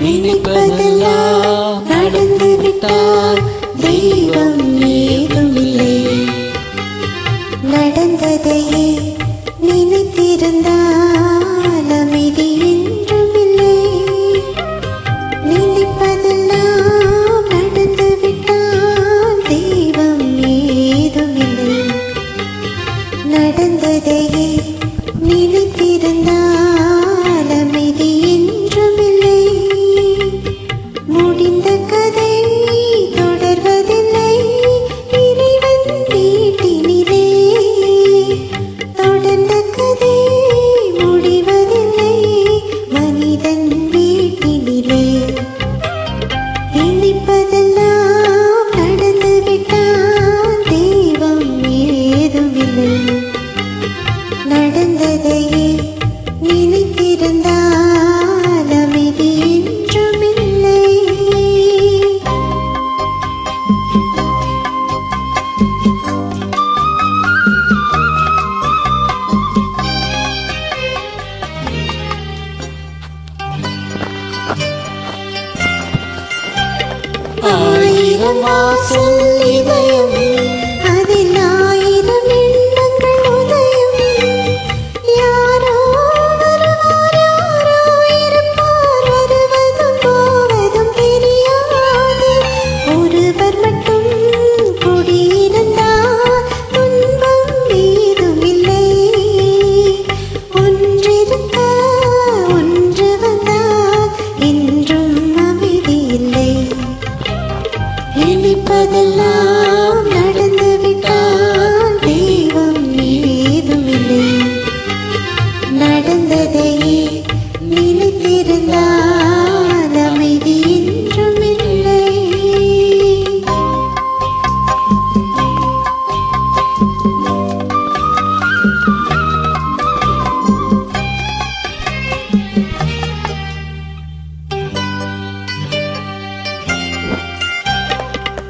நினைப்பதெல்லாம் ஆயிரம் வாசல் இதயம்.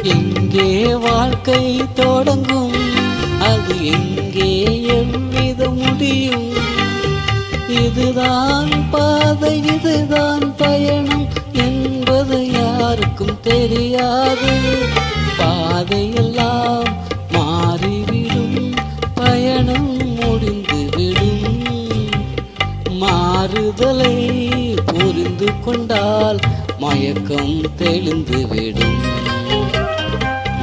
எங்கே வாழ்க்கை தொடங்கும்? அது எங்கே எவ்வித முடியும்? இதுதான் பாதை இதுதான் பயணம் என்பது யாருக்கும் தெரியாது. பாதையெல்லாம் மாறிவிடும் பயணம் முடிந்துவிடும் மாறுதலை புரிந்து கொண்டால் மயக்கம் தெளிந்துவிடும்